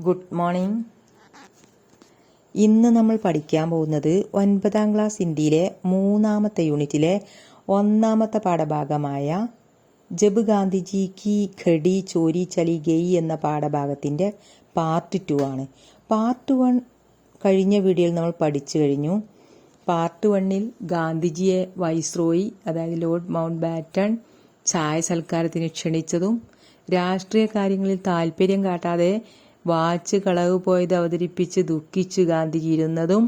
Good morning ഇന്ന് നമ്മൾ പഠിക്കാൻ പോകുന്നത് ഒൻപതാം ക്ലാസ് ഇന്ത്യയിലെ മൂന്നാമത്തെ യൂണിറ്റിലെ ഒന്നാമത്തെ പാഠഭാഗമായ ജബ് ഗാന്ധിജി കി ഖടി ചോരി ചലി ഗയി എന്ന പാഠഭാഗത്തിന്റെ പാർട്ട് ടു ആണ്. പാർട്ട് വൺ കഴിഞ്ഞ വീഡിയോയിൽ നമ്മൾ പഠിച്ചു കഴിഞ്ഞു. പാർട്ട് വണ്ണിൽ ഗാന്ധിജിയെ വൈസ്രോയി അതായത് ലോർഡ് മൗണ്ട് ബാറ്റൺ ചായ സൽക്കാരത്തിന് ക്ഷണിച്ചതും രാഷ്ട്രീയ കാര്യങ്ങളിൽ താല്പര്യം കാട്ടാതെ വാച്ച് കളവ് പോയത് അവതരിപ്പിച്ച് ദുഃഖിച്ച് ഗാന്ധിജി ഇരുന്നതും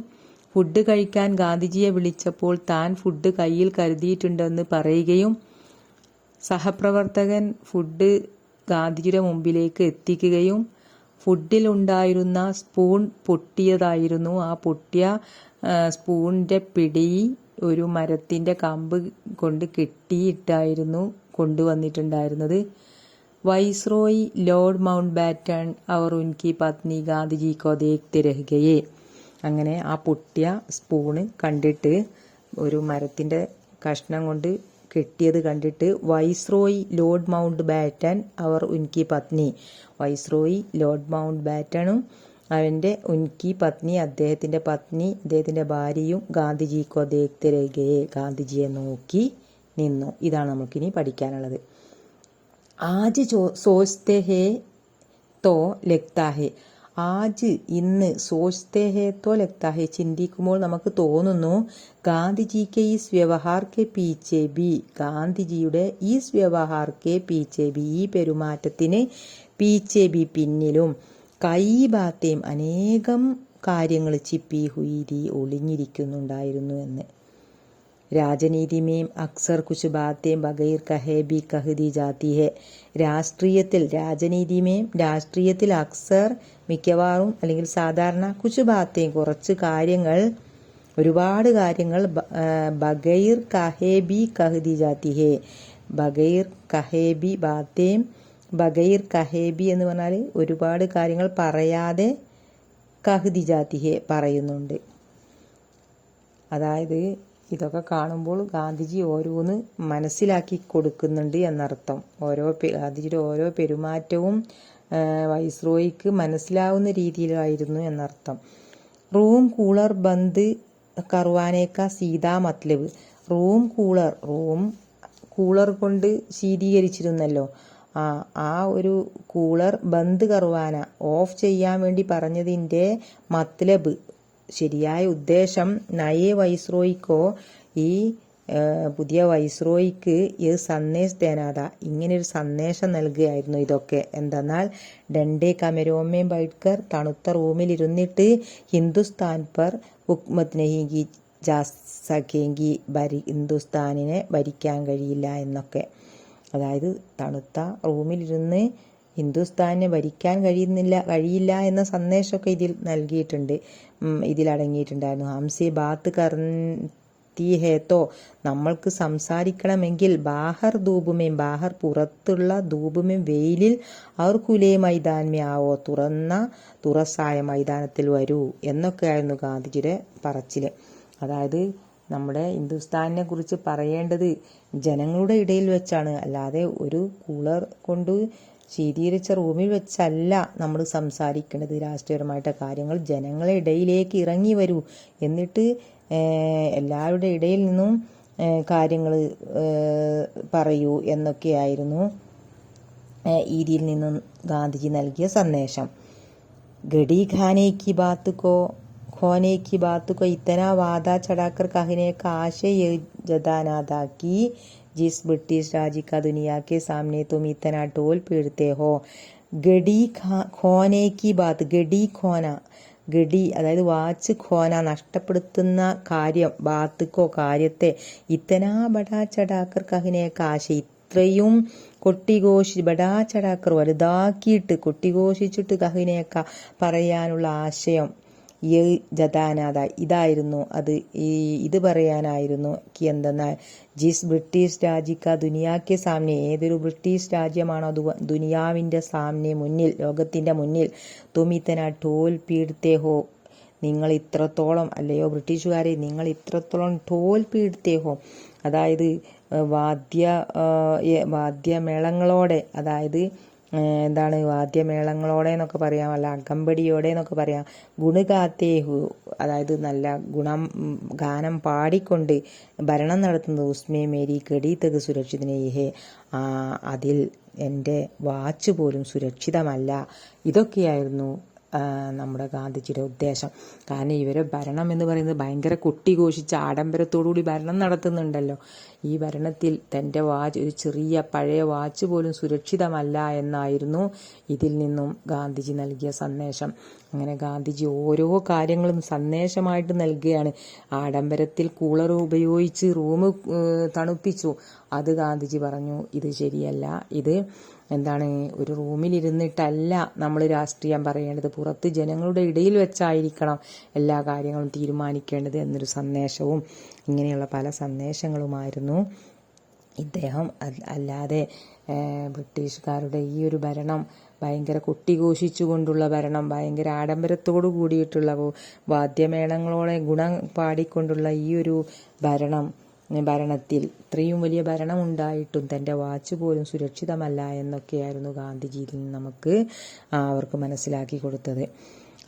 ഫുഡ് കഴിക്കാൻ ഗാന്ധിജിയെ വിളിച്ചപ്പോൾ താൻ ഫുഡ് കയ്യിൽ കരുതിയിട്ടുണ്ടെന്ന് പറയുകയും സഹപ്രവർത്തകൻ ഫുഡ് ഗാന്ധിജിയുടെ മുമ്പിലേക്ക് എത്തിക്കുകയും ഫുഡിലുണ്ടായിരുന്ന സ്പൂൺ പൊട്ടിയതായിരുന്നു. ആ പൊട്ടിയ സ്പൂണിന്റെ പിടി ഒരു മരത്തിന്റെ കമ്പ് കൊണ്ട് കെട്ടിയിട്ടായിരുന്നു കൊണ്ടുവന്നിട്ടുണ്ടായിരുന്നത്. വൈസ്രോയി ലോർഡ് മൗണ്ട് ബാറ്റൺ അവർ ഉൻകി പത്നി ഗാന്ധിജി കോ തിരഹുകയെ അങ്ങനെ ആ പൊട്ടിയ സ്പൂണ് കണ്ടിട്ട് ഒരു മരത്തിന്റെ കഷ്ണം കൊണ്ട് കെട്ടിയത് കണ്ടിട്ട് വൈസ്രോയി ലോർഡ് മൗണ്ട് ബാറ്റൺ അവർ ഉൻകി പത്നി. വൈസ്രോയി ലോർഡ് മൗണ്ട് ബാറ്റണും അവന്റെ ഉൻകി പത്നി അദ്ദേഹത്തിന്റെ പത്നി അദ്ദേഹത്തിന്റെ ഭാര്യയും ഗാന്ധിജി കോ തിരഹുകയെ ഗാന്ധിജിയെ നോക്കി നിന്നു. ഇതാണ് നമുക്കിനി പഠിക്കാനുള്ളത്. ആജ് ചോ- സോച്തെ ഹേ തോ ലഗ്താ ഹേ ആജ് ഇന്ന് സോച്തെ ഹേ തോ ലഗ്താ ഹേ ചിന്തിക്കുമ്പോൾ നമുക്ക് തോന്നുന്നു ഗാന്ധിജിക്ക് ഈ വ്യവഹാർ കെ പീച്ചെ ബി. ഗാന്ധിജിയുടെ ഈസ് വ്യവഹാർ കെ പീച്ചെ ബി. ഈ പെരുമാറ്റത്തിന് പീച്ചെ ബി പിന്നിലും കൈ ബാത്തേം അനേകം കാര്യങ്ങൾ ചിപ്പി ഹുയിരി ഒളിഞ്ഞിരിക്കുന്നുണ്ടായിരുന്നു എന്ന്. രാജനീതി മേം അക്സർ കുച്ച് ബാത്തേം ബഗൈർ കഹേ ബി കഹതി ജാതി ഹെ. രാഷ്ട്രീയത്തിൽ രാജനീതി മേം രാഷ്ട്രീയത്തിൽ അക്സർ മിക്കവാറും അല്ലെങ്കിൽ സാധാരണ കുച്ച് ബാത്തേം കുറച്ച് കാര്യങ്ങൾ ഒരുപാട് കാര്യങ്ങൾ ബഗൈർ കഹേ ബി കഹതി ജാതി ഹെ. ബഗൈർ കഹേ ബി ബാത്തേം ബഗൈർ കഹേബി എന്ന് പറഞ്ഞാൽ ഒരുപാട് കാര്യങ്ങൾ പറയാതെ കഹദി ജാതി ഹെ പറയുന്നുണ്ട്. അതായത് ഇതൊക്കെ കാണുമ്പോൾ ഗാന്ധിജി ഓരോന്ന് മനസ്സിലാക്കി കൊടുക്കുന്നുണ്ട് എന്നർത്ഥം. ഓരോ ഗാന്ധിജിയുടെ ഓരോ പെരുമാറ്റവും വൈസ്രോയിക്ക് മനസ്സിലാവുന്ന രീതിയിലായിരുന്നു എന്നർത്ഥം. റൂം കൂളർ ബന്ദ് കറുവാനേക്ക സീതാ മത്ലബ്. റൂം കൂളർ റൂം കൂളർ കൊണ്ട് ശീതീകരിച്ചിരുന്നല്ലോ. ആ ആ ഒരു കൂളർ ബന്ദ് കറുവാന ഓഫ് ചെയ്യാൻ വേണ്ടി പറഞ്ഞതിന്റെ മത്ലബ് ശരിയായ ഉദ്ദേശം നയേ വൈസ്രോയിക്കോ ഈ പുതിയ വൈസ്രോയിക്ക് ഇത് സന്ദേശ തേനാത ഇങ്ങനൊരു സന്ദേശം നൽകുകയായിരുന്നു ഇതൊക്കെ. എന്തെന്നാൽ ഡണ്ടേ കമരോമേ ബൈഡ്കർ തണുത്ത റൂമിൽ ഇരുന്നിട്ട് ഹിന്ദുസ്ഥാൻ പർ ഹുക്മത് നഹിങ്കി ജാ സഖേങ്കി ഭരി ഹിന്ദുസ്ഥാനിനെ ഭരിക്കാൻ കഴിയില്ല എന്നൊക്കെ. അതായത് തണുത്ത റൂമിലിരുന്ന് ഹിന്ദുസ്ഥാനെ ഭരിക്കാൻ കഴിയുന്നില്ല കഴിയില്ല എന്ന സന്ദേശമൊക്കെ ഇതിൽ നൽകിയിട്ടുണ്ട്. ഇതിലടങ്ങിയിട്ടുണ്ടായിരുന്നു ഹംസി ബാത്ത് കർത്തി ഹേത്തോ നമ്മൾക്ക് സംസാരിക്കണമെങ്കിൽ ബാഹർ ധൂപുമേം ബാഹർ പുറത്തുള്ള ധൂപുമേം വെയിലിൽ അവർ കുലേ മൈതാൻമേ ആവോ തുറന്ന തുറസായ മൈതാനത്തിൽ വരൂ എന്നൊക്കെയായിരുന്നു ഗാന്ധിജിയുടെ പറച്ചിൽ അതായത് നമ്മുടെ ഹിന്ദുസ്ഥാനിനെ കുറിച്ച് പറയേണ്ടത് ജനങ്ങളുടെ ഇടയിൽ വെച്ചാണ്. അല്ലാതെ ഒരു കൂളർ കൊണ്ട് ശീതീകരിച്ച റൂമിൽ വെച്ചല്ല നമ്മൾ സംസാരിക്കേണ്ടത് രാഷ്ട്രീയപരമായിട്ട കാര്യങ്ങൾ ജനങ്ങളെ ഇടയിലേക്ക് ഇറങ്ങി വരൂ. എന്നിട്ട് എല്ലാവരുടെ ഇടയിൽ നിന്നും കാര്യങ്ങൾ പറയൂ എന്നൊക്കെയായിരുന്നു ഈദിയിൽ നിന്നും ഗാന്ധിജി നൽകിയ സന്ദേശം. ഗഡി ഖാനേക്ക് കി ബാത്ത് കോ ഖോനെ ബാത്ത് കോ ഇത്തന വാദ ചടാക്കർ കഹിനെ കാശ ജദാനാദാക്കി जिस ब्रिटिश राज का दुनिया के सामने तुम इतना टोल पीड़ते हो ഗഡി ഖോനെ കി ബാത്ത് ഗഡി ഖോന ഗഡി അതായത് വാച്ച് ഖോന നഷ്ടപ്പെടുത്തുന്ന കാര്യം ബാത്തുക്കോ കാര്യത്തെ ഇത്തനാ ബടാ ചടാക്കർ കഹിനെ കാശ ഇത്രയും കൊട്ടിഘോഷി ബടാ ചടാക്കർ വലുതാക്കിയിട്ട് കൊട്ടിഘോഷിച്ചിട്ട് കഹിനേക്ക പറയാനുള്ള ആശയം ഈ ജതാനാഥ ഇതായിരുന്നു അത്. ഈ ഇത് പറയാനായിരുന്നു എന്തെന്നാൽ ജിസ് ബ്രിട്ടീഷ് രാജിക്ക ദുനിയാക്ക് സാമ്നെ. ഏതൊരു ബ്രിട്ടീഷ് രാജ്യമാണോ ദു- ദുനിയാവിന്റെ സാമ്നെ മുന്നിൽ ലോകത്തിന്റെ മുന്നിൽ തുമിത്തന ടോൽ പീഡത്തെ ഹോ. നിങ്ങൾ ഇത്രത്തോളം അല്ലയോ ബ്രിട്ടീഷുകാരെ നിങ്ങൾ ഇത്രത്തോളം ടോൽ പീഡത്തെ ഹോ. അതായത് വാദ്യ വാദ്യമേളങ്ങളോടെ അതായത് എന്താണ് വാദ്യമേളങ്ങളോടെ എന്നൊക്കെ പറയാം അല്ല അകമ്പടിയോടെ എന്നൊക്കെ പറയാം ഗുണഗാത്തേഹു അതായത് നല്ല ഗുണം ഗാനം പാടിക്കൊണ്ട് ഭരണം നടത്തുന്ന ഉസ്മേ മേരി കെടീത്തക് സുരക്ഷിതനേഹേ അതിൽ എന്റെ വാച്ച് പോലും സുരക്ഷിതമല്ല. ഇതൊക്കെയായിരുന്നു നമ്മുടെ ഗാന്ധിജിയുടെ ഉദ്ദേശം. കാരണം ഇവരെ ഭരണം എന്ന് പറയുന്നത് ഭയങ്കര കൊട്ടിഘോഷിച്ച് ആഡംബരത്തോടുകൂടി ഭരണം നടത്തുന്നുണ്ടല്ലോ. ഈ ഭരണത്തിൽ തന്റെ വാച്ച് ഒരു ചെറിയ പഴയ വാച്ച് പോലും സുരക്ഷിതമല്ല എന്നായിരുന്നു ഇതിൽ നിന്നും ഗാന്ധിജി നൽകിയ സന്ദേശം. അങ്ങനെ ഗാന്ധിജി ഓരോ കാര്യങ്ങളും സന്ദേശമായിട്ട് നൽകുകയാണ്. ആഡംബരത്തിൽ കൂളർ ഉപയോഗിച്ച് റൂം തണുപ്പിച്ചു. അത് ഗാന്ധിജി പറഞ്ഞു ഇത് ശരിയല്ല. ഇത് എന്താണ് ഒരു റൂമിലിരുന്നിട്ടല്ല നമ്മൾ രാഷ്ട്രീയം പറയേണ്ടത്. പുറത്ത് ജനങ്ങളുടെ ഇടയിൽ വെച്ചായിരിക്കണം എല്ലാ കാര്യങ്ങളും തീരുമാനിക്കേണ്ടത് എന്നൊരു സന്ദേശവും ഇങ്ങനെയുള്ള പല സന്ദേശങ്ങളുമായിരുന്നു. ഇദ്ദേഹം അല്ലാതെ ബ്രിട്ടീഷുകാരുടെ ഈ ഒരു ഭരണം ഭയങ്കര കൊട്ടിഘോഷിച്ചുകൊണ്ടുള്ള ഭരണം ഭയങ്കര ആഡംബരത്തോടു കൂടിയിട്ടുള്ള വാദ്യമേളങ്ങളോടെ ഗുണം പാടിക്കൊണ്ടുള്ള ഈ ഒരു ഭരണം ഭരണത്തിൽ ഇത്രയും വലിയ ഭരണം ഉണ്ടായിട്ടും തന്റെ വാച്ച് പോലും സുരക്ഷിതമല്ല എന്നൊക്കെയായിരുന്നു ഗാന്ധിജിയിൽ നിന്ന് നമുക്ക് അവർക്ക് മനസ്സിലാക്കി കൊടുത്തത്.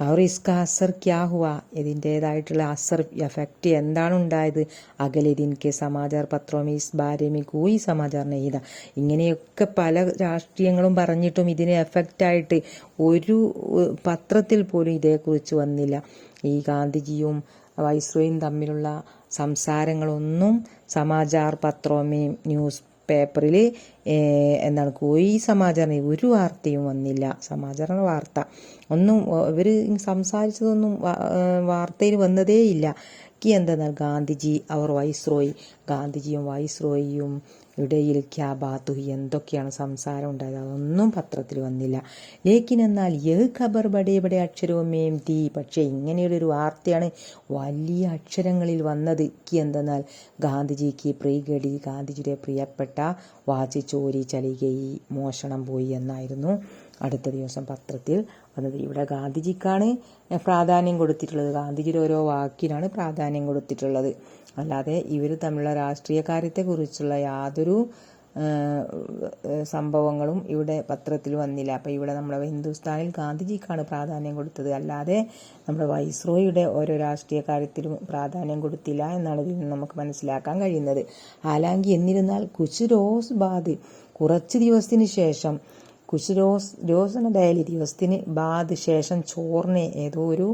അവർ ഇസ്ക അസർ ക്യാ ഹുവ? ഇതിന്റെതായിട്ടുള്ള അസർ എഫക്റ്റ് എന്താണ് ഉണ്ടായത്? അകലെ ദിൻകെ സമാചാർ പത്രോമി ഇസ് ബാരേമി കൂയി സമാചാർ നെയ്ത ഇങ്ങനെയൊക്കെ പല രാഷ്ട്രീയങ്ങളും പറഞ്ഞിട്ടും ഇതിന് എഫക്റ്റായിട്ട് ഒരു പത്രത്തിൽ പോലും ഇതേക്കുറിച്ച് വന്നില്ല. ഈ ഗാന്ധിജിയും വൈസ്രോയും തമ്മിലുള്ള സംസാരങ്ങളൊന്നും സമാചാർ പത്രോമി ന്യൂസ് പേപ്പറിൽ എന്താണ് കോയി സമാചാരം ഒരു വാർത്തയും വന്നില്ല. സമാചാരണ വാർത്ത. ഒന്നും ഇവർ സംസാരിച്ചതൊന്നും വാർത്തയിൽ വന്നതേയില്ല. ഇല്ല എന്തെന്നാൽ ഗാന്ധിജി അവർ വൈസ്രോയി. ഗാന്ധിജിയും വൈസ്രോയിയും ഇടയിൽ ക്യാ ബാത്തു എന്തൊക്കെയാണ് സംസാരം ഉണ്ടായത്? അതൊന്നും പത്രത്തിൽ വന്നില്ല. ലേക്കിൻ എന്നാൽ യഹ് ഖബർ ബഡേ ബഡേ അക്ഷരവും മേം തീ. പക്ഷേ ഇങ്ങനെയുള്ള ഒരു വാർത്തയാണ് വലിയ അക്ഷരങ്ങളിൽ വന്നത്. കി എന്തെന്നാൽ ഗാന്ധിജിക്ക് പ്രീഗടി ഗാന്ധിജിയുടെ പ്രിയപ്പെട്ട വാച്ച് ചോരി ചലികയി മോഷണം പോയി എന്നായിരുന്നു അടുത്ത ദിവസം പത്രത്തിൽ വന്നത്. ഇവിടെ ഗാന്ധിജിക്കാണ് പ്രാധാന്യം കൊടുത്തിട്ടുള്ളത്. ഗാന്ധിജിയുടെ ഓരോ വാക്കിനാണ് പ്രാധാന്യം കൊടുത്തിട്ടുള്ളത്. അല്ലാതെ ഇവർ തമ്മിലുള്ള രാഷ്ട്രീയ കാര്യത്തെക്കുറിച്ചുള്ള യാതൊരു സംഭവങ്ങളും ഇവിടെ പത്രത്തിൽ വന്നില്ല. അപ്പോൾ ഇവിടെ നമ്മുടെ ഹിന്ദുസ്ഥാനിൽ ഗാന്ധിജിക്കാണ് പ്രാധാന്യം കൊടുത്തത്. അല്ലാതെ നമ്മുടെ വൈസ്രോയുടെ ഓരോ രാഷ്ട്രീയ കാര്യത്തിലും പ്രാധാന്യം കൊടുത്തില്ല എന്നാണ് ഇതിൽ നിന്ന് നമുക്ക് മനസ്സിലാക്കാൻ കഴിയുന്നത്. ആലാങ്കി എന്നിരുന്നാൽ കുശുരോസ് ബാദ് കുറച്ച് ദിവസത്തിന് ശേഷം കുശുരോസ് രോസന ഡയലി ദിവസത്തിന് ബാദ് ശേഷം ചോറിനെ ഏതോ ഒരു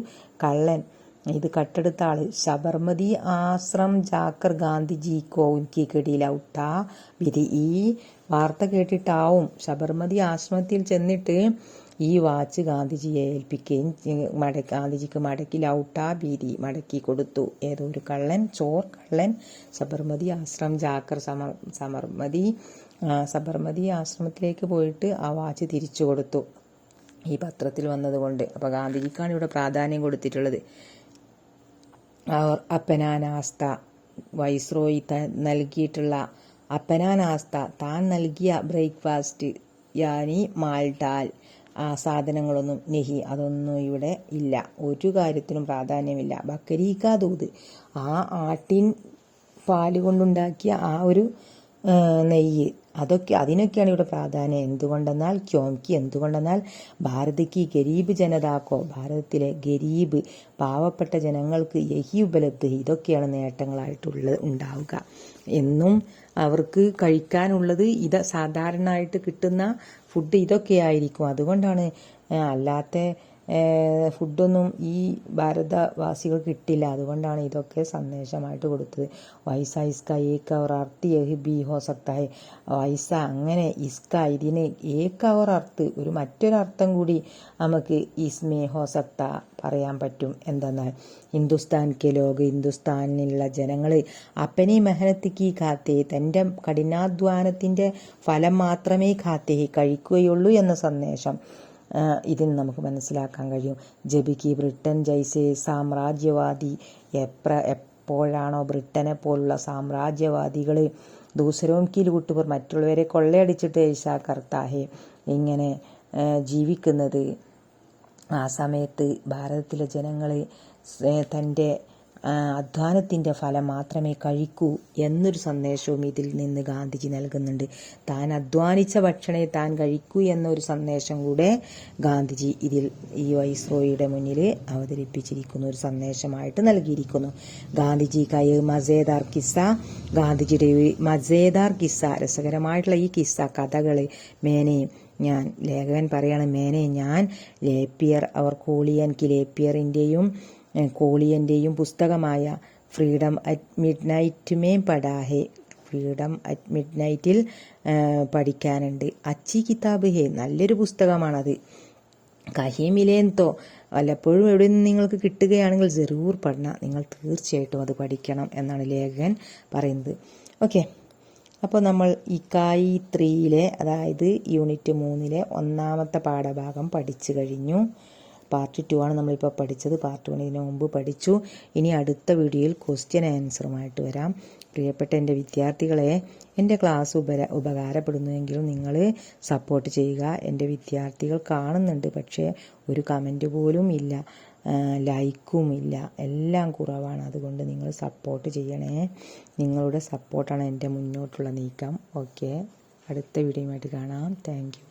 കള്ളൻ ഇത് കട്ടെടുത്ത ആൾ ശബർമതി ആശ്രം ജാക്കർ ഗാന്ധിജി കോ ഉൻകി കെടിയില ഉട്ടാ വിധി. ഈ വാർത്ത കേട്ടിട്ടാവും ശബർമതി ആശ്രമത്തിൽ ചെന്നിട്ട് ഈ വാച്ച് ഗാന്ധിജിയെ ഏൽപ്പിക്കുകയും മട ഗാന്ധിജിക്ക് മടക്കി ലൗട്ടാ ഭീതി മടക്കി കൊടുത്തു. ഏതോ ഒരു കള്ളൻ ചോർ കള്ളൻ സബർമതി ആശ്രം ജാക്കർ സമർ സമർമതി സബർമതി ആശ്രമത്തിലേക്ക് പോയിട്ട് ആ വാച്ച് തിരിച്ചു കൊടുത്തു. ഈ പത്രത്തിൽ വന്നതുകൊണ്ട്. അപ്പോൾ ഗാന്ധിജിക്കാണ് ഇവിടെ പ്രാധാന്യം കൊടുത്തിട്ടുള്ളത്. അപ്പനാനാസ്ത വൈസ്രോയി നൽകിയിട്ടുള്ള അപ്പനാനാസ്ത താൻ നൽകിയ ബ്രേക്ക്ഫാസ്റ്റ് യാനി മാൽഡാൽ ആ സാധനങ്ങളൊന്നും നെഹി അതൊന്നും ഇവിടെ ഇല്ല. ഒരു കാര്യത്തിനും പ്രാധാന്യമില്ല. ബക്കരീക്ക ദൂത്. ആ ആട്ടിൻ പാൽ കൊണ്ടുണ്ടാക്കിയ ആ ഒരു നെയ്യ്. അതൊക്കെ അതിനൊക്കെയാണ് ഇവിടെ പ്രാധാന്യം. എന്തുകൊണ്ടെന്നാൽ ക്യോംക്ക് എന്തുകൊണ്ടെന്നാൽ ഭാരതിക്ക് ഗരീബ് ജനതാക്കോ ഭാരതത്തിലെ ഗരീബ് പാവപ്പെട്ട ജനങ്ങൾക്ക് യഹി ഉപലബ്ധി ഇതൊക്കെയാണ് നേട്ടങ്ങളായിട്ടുള്ളത് ഉണ്ടാവുക. എന്നും അവർക്ക് കഴിക്കാനുള്ളത് ഇത് സാധാരണയായിട്ട് കിട്ടുന്ന ഫുഡ് ഇതൊക്കെ ആയിരിക്കും അതുകൊണ്ടാണ് അല്ലാത്ത ഫുഡൊന്നും ഈ ഭാരതവാസികൾ കിട്ടില്ല. അതുകൊണ്ടാണ് ഇതൊക്കെ സന്ദേശമായിട്ട് കൊടുത്തത്. വൈസ ഇസ്ക ഏക്ക ഓർ അർത്ത് യഹ് ബി ഹോ സക്താഹെ വൈസ അങ്ങനെ ഇസ്ക ഇതിന് ഏക്ക ഓർ അർത്ത് ഒരു മറ്റൊരർത്ഥം കൂടി നമുക്ക് ഇസ്മേ ഹോ സക്ത പറയാൻ പറ്റും എന്തെന്നാൽ ഹിന്ദുസ്ഥാൻ കെ ലോക ഹിന്ദുസ്ഥാനിലുള്ള ജനങ്ങൾ അപ്പനി മെഹനത്തിക്ക് കാത്തേ തന്റെ കഠിനാധ്വാനത്തിന്റെ ഫലം മാത്രമേ കാത്തേ കഴിക്കുകയുള്ളൂ എന്ന സന്ദേശം. ഇതിൽ നമുക്ക് മനസ്സിലാക്കാൻ കഴിയും. ജബിക്ക് ബ്രിട്ടൻ ജൈസെ സാമ്രാജ്യവാദി എപ്ര എപ്പോഴാണോ ബ്രിട്ടനെ പോലുള്ള സാമ്രാജ്യവാദികൾ ദൂസരവും കീൽ കൂട്ടുപർ മറ്റുള്ളവരെ കൊള്ളയടിച്ചിട്ട് ഏഷാ കർത്താഹെ ഇങ്ങനെ ജീവിക്കുന്നത്. ആ സമയത്ത് ഭാരതത്തിലെ ജനങ്ങൾ തന്റെ അധ്വാനത്തിന്റെ ഫലം മാത്രമേ കഴിക്കൂ എന്നൊരു സന്ദേശവും ഇതിൽ നിന്ന് ഗാന്ധിജി നൽകുന്നുണ്ട്. താൻ അധ്വാനിച്ച ഭക്ഷണേ താൻ കഴിക്കൂ എന്നൊരു സന്ദേശം കൂടെ ഗാന്ധിജി ഇതിൽ ഈ വൈസ്രോയിയുടെ മുന്നിൽ അവതരിപ്പിച്ചിരിക്കുന്ന. ഒരു സന്ദേശമായിട്ട് നൽകിയിരിക്കുന്നു. ഗാന്ധിജി കയ മസേദാർ കിസ്സ. ഗാന്ധിജിയുടെ മസേദാർ കിസ്സ രസകരമായിട്ടുള്ള ഈ കിസ്സ കഥകൾ മേനെ ഞാൻ ലേഖകൻ പറയാണ് മേനെ ഞാൻ ലേപ്പിയർ അവർ കോളിയൻ കി ലേപ്പിയറിന്റെയും കോളിയന്റെയും പുസ്തകമായ ഫ്രീഡം അറ്റ് മിഡ് നൈറ്റ് മേ പടാഹെ. ഫ്രീഡം അറ്റ് മിഡ് നൈറ്റിൽ പഠിക്കാനുണ്ട്. അച്ചി കിതാബ് ഹേ നല്ലൊരു പുസ്തകമാണത്. കഹീമിലേന്തോ വല്ലപ്പോഴും എവിടെ നിന്ന് നിങ്ങൾക്ക് കിട്ടുകയാണെങ്കിൽ ജറൂർ പഠന. നിങ്ങൾ തീർച്ചയായിട്ടും അത് പഠിക്കണം എന്നാണ് ലേഖകൻ പറയുന്നത്. ഓക്കെ. അപ്പോൾ നമ്മൾ ഇക്കായി ത്രീയിലെ അതായത് യൂണിറ്റ് മൂന്നിലെ ഒന്നാമത്തെ പാഠഭാഗം പഠിച്ചു കഴിഞ്ഞു. പാർട്ട് ടു ആണ് നമ്മളിപ്പോൾ പഠിച്ചത്. പാർട്ട് വൺ ഇതിനു മുമ്പ് പഠിച്ചു. ഇനി അടുത്ത വീഡിയോയിൽ ക്വസ്റ്റ്യൻ ആൻസറുമായിട്ട് വരാം. പ്രിയപ്പെട്ട എന്റെ വിദ്യാർത്ഥികളെ എന്റെ ക്ലാസ് ഉപര ഉപകാരപ്പെടുന്നുവെങ്കിലും നിങ്ങൾ സപ്പോർട്ട് ചെയ്യുക. എന്റെ വിദ്യാർത്ഥികൾ കാണുന്നുണ്ട് പക്ഷേ ഒരു കമന്റ് പോലും ഇല്ല. ലൈക്കും ഇല്ല. എല്ലാം കുറവാണ്. അതുകൊണ്ട് നിങ്ങൾ സപ്പോർട്ട് ചെയ്യണേ. നിങ്ങളുടെ സപ്പോർട്ടാണ് എന്റെ മുന്നോട്ടുള്ള നീക്കം. ഓക്കെ അടുത്ത വീഡിയോയുമായിട്ട് കാണാം. താങ്ക്